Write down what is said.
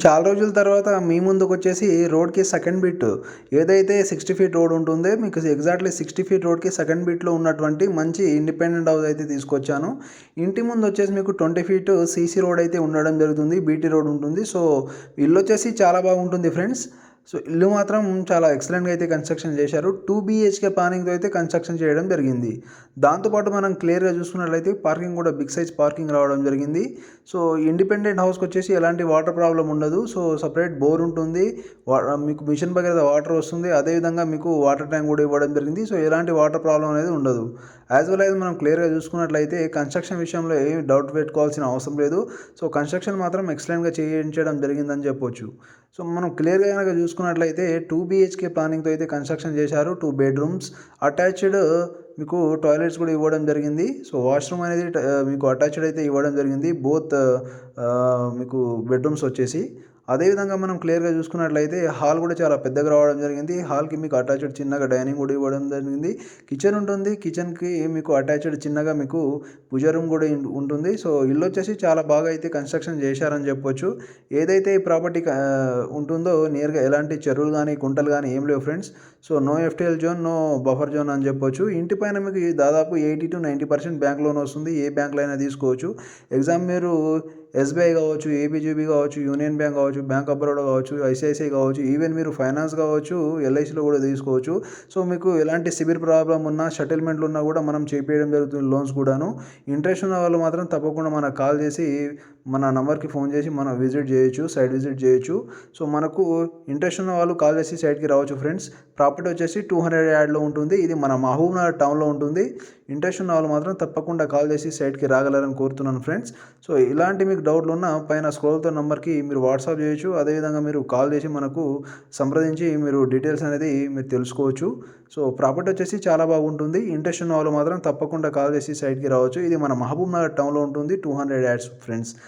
చాలా రోజుల తర్వాత మీ ముందుకు వచ్చేసి రోడ్కి సెకండ్ బిట్ ఏదైతే సిక్స్టీ ఫీట్ రోడ్ ఉంటుందో మీకు ఎగ్జాక్ట్లీ సిక్స్టీ ఫీట్ రోడ్కి సెకండ్ బిట్లో ఉన్నటువంటి మంచి ఇండిపెండెంట్ హౌస్ అయితే తీసుకొచ్చాను. ఇంటి ముందు వచ్చేసి మీకు ట్వంటీ ఫీట్ సీసీ రోడ్ అయితే ఉండడం జరుగుతుంది బీటీ రోడ్ ఉంటుంది. సో ఇల్లు వచ్చేసి చాలా బాగుంటుంది ఫ్రెండ్స్ సో ఇల్లు మాత్రం చాలా ఎక్సలెంట్గా అయితే కన్స్ట్రక్షన్ చేశారు. టూ బీహెచ్కే ప్లానింగ్తో అయితే కన్స్ట్రక్షన్ చేయడం జరిగింది. దాంతోపాటు మనం క్లియర్గా చూసుకున్నట్లయితే పార్కింగ్ కూడా బిగ్ సైజ్ పార్కింగ్ రావడం జరిగింది. సో ఇండిపెండెంట్ హౌస్కి వచ్చేసి ఎలాంటి వాటర్ ప్రాబ్లం ఉండదు. సో సపరేట్ బోర్ ఉంటుంది. వా- మీకు మిషన్ దగ్గర వాటర్ వస్తుంది. అదేవిధంగా మీకు వాటర్ ట్యాంక్ కూడా ఇవ్వడం జరిగింది. సో ఎలాంటి వాటర్ ప్రాబ్లం అనేది ఉండదు. యాజ్ వెల్ యాజ్ మనం క్లియర్గా చూసుకున్నట్లయితే కన్స్ట్రక్షన్ విషయంలో ఏమి డౌట్ పెట్టుకోవాల్సిన అవసరం లేదు. సో కన్స్ట్రక్షన్ మాత్రం ఎక్సలెంట్గా చేయించడం జరిగిందని చెప్పొచ్చు. సో మనం క్లియర్గా కనుక చూసుకున్నట్లయితే టూ బీహెచ్కే ప్లానింగ్తో అయితే కన్స్ట్రక్షన్ చేశారు. Two bedrooms. అటాచ్డ్ మీకు టాయిలెట్స్ కూడా ఇవ్వడం జరిగింది. సో వాష్రూమ్ అనేది మీకు అటాచ్డ్ అయితే ఇవ్వడం జరిగింది. బోత్ మీకు బెడ్రూమ్స్ వచ్చేసి అదేవిధంగా మనం క్లియర్గా చూసుకున్నట్లయితే హాల్ కూడా చాలా పెద్దగా రావడం జరిగింది. హాల్కి మీకు అటాచ్డ్ చిన్నగా డైనింగ్ కూడా ఇవ్వడం జరిగింది. కిచెన్ ఉంటుంది. కిచెన్కి మీకు అటాచ్డ్ చిన్నగా మీకు పూజ రూమ్ కూడా ఉంటుంది. సో ఇల్లు వచ్చేసి చాలా బాగా అయితే కన్స్ట్రక్షన్ చేశారని చెప్పొచ్చు. ఏదైతే ఈ ప్రాపర్టీ ఉంటుందో నియర్గా ఎలాంటి చెరువులు కానీ కుంటలు కానీ ఏం లేవు friends so no FTL zone no buffer zone అని చెప్పొచ్చు. ఇంటి పైన మీకు దాదాపు eighty to ninety percent bank loan వస్తుంది. ఏ బ్యాంక్లో అయినా తీసుకోవచ్చు. ఎగ్జామ్ మీరు ఎస్బీఐ కావచ్చు ఏపీజీబీ కావచ్చు యూనియన్ బ్యాంక్ కావచ్చు బ్యాంక్ ఆఫ్ బరోడా కావచ్చు ఐసిఐసిఐ కావచ్చు ఈవెన్ మీరు ఫైనాన్స్ కావచ్చు ఎల్ఐసిలో కూడా తీసుకోవచ్చు. సో మీకు ఎలాంటి సిబిల్ ప్రాబ్లం ఉన్నా సెటిల్మెంట్లు ఉన్నా కూడా మనం చేపేయడం జరుగుతుంది లోన్స్ కూడాను. ఇంట్రెస్ట్ ఉన్న వాళ్ళు మాత్రం తప్పకుండా మనకు కాల్ చేసి మన నెంబర్కి ఫోన్ చేసి మనం విజిట్ చేయొచ్చు సైట్ విజిట్ చేయొచ్చు. సో మనకు ఇంట్రెస్ట్ ఉన్న వాళ్ళు కాల్ చేసి సైట్కి రావచ్చు ఫ్రెండ్స్. ప్రాపర్టీ వచ్చేసి టూ హండ్రెడ్ యాడ్లో ఉంటుంది. ఇది మన మహబూబ్ నగర్ టౌన్లో ఉంటుంది. ఇంట్రెస్ట్ ఉన్న వాళ్ళు మాత్రం తప్పకుండా కాల్ చేసి సైట్కి రాగలరని కోరుతున్నాను ఫ్రెండ్స్. సో ఇలాంటి మీకు డౌట్లు ఉన్న పైన స్క్రోల్తో నెంబర్కి మీరు వాట్సాప్ చేయొచ్చు. అదేవిధంగా మీరు కాల్ చేసి మనకు సంప్రదించి మీరు డీటెయిల్స్ అనేది మీరు తెలుసుకోవచ్చు. సో ప్రాపర్టీ వచ్చేసి చాలా బాగుంటుంది. ఇంట్రెస్ట్ ఉన్న వాళ్ళు మాత్రం తప్పకుండా కాల్ చేసి సైట్కి రావచ్చు. ఇది మన మహబూబ్ నగర్ టౌన్లో ఉంటుంది. Two hundred yards friends.